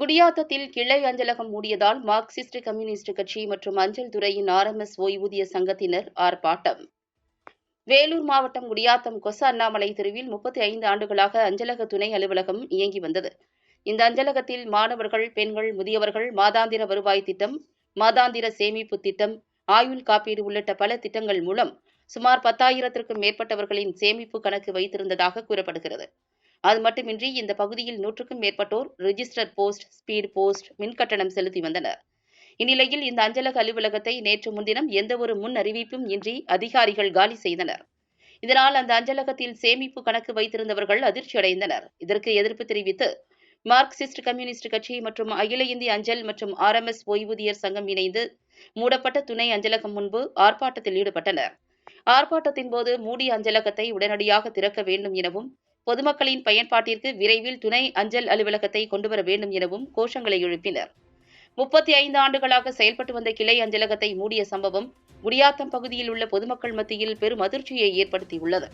குடியாத்தத்தில் கிளை அஞ்சலகம் மூடியதால் Marxist communist கட்சி மற்றும் அஞ்சல் துறையின் ஆர்எம்எஸ் ஓய்வூதிய சங்கத்தினர் ஆர்ப்பாட்டம். வேலூர் மாவட்டம் குடியாத்தம் கொச அண்ணாமலை தெருவில் முப்பத்தி ஐந்து ஆண்டுகளாக அஞ்சலக துணை அலுவலகம் இயங்கி வந்தது. இந்த அஞ்சலகத்தில் மாணவர்கள் பெண்கள் முதியவர்கள் மாதாந்திர வருவாய் திட்டம் மாதாந்திர சேமிப்பு திட்டம் ஆயுள் காப்பீடு உள்ளிட்ட பல திட்டங்கள் மூலம் சுமார் பத்தாயிரத்திற்கும் மேற்பட்டவர்களின் சேமிப்பு கணக்கு வைத்திருந்ததாக கூறப்படுகிறது. அது மட்டுமின்றி இந்த பகுதியில் நூற்றுக்கும் மேற்பட்டோர் ரிஜிஸ்டர் போஸ்ட் ஸ்பீட் போஸ்ட் மின்கட்டணம் செலுத்தி வந்தனர். இந்நிலையில் இந்த அஞ்சலக அலுவலகத்தை நேற்று முன்தினம் எந்தவொரு முன் அறிவிப்பும் இன்றி அதிகாரிகள் காலி செய்தனர். இதனால் அந்த அஞ்சலகத்தில் சேமிப்பு கணக்கு வைத்திருந்தவர்கள் அதிர்ச்சியடைந்தனர் இதற்கு எதிர்ப்பு தெரிவித்து மார்க்சிஸ்ட் கம்யூனிஸ்ட் கட்சி மற்றும் அகில இந்திய அஞ்சல் மற்றும் ஆர்எம்எஸ் ஓய்வூதியர் சங்கம் இணைந்து மூடப்பட்ட துணை அஞ்சலகம் முன்பு ஆர்ப்பாட்டத்தில் ஈடுபட்டனர். ஆர்ப்பாட்டத்தின் போது மூடிய அஞ்சலகத்தை உடனடியாக திறக்க வேண்டும் எனவும் பொதுமக்களின் பயன்பாட்டிற்கு விரைவில் துணை அஞ்சல் அலுவலகத்தை கொண்டுவர வேண்டும் எனவும் கோஷங்களை எழுப்பினர். முப்பத்தி ஐந்து ஆண்டுகளாக செயல்பட்டு வந்த கிளை அஞ்சலகத்தை மூடிய சம்பவம் முடியாத்தம் பகுதியில் உள்ள பொதுமக்கள் மத்தியில் பெரும் அதிர்ச்சியை ஏற்படுத்தியுள்ளது.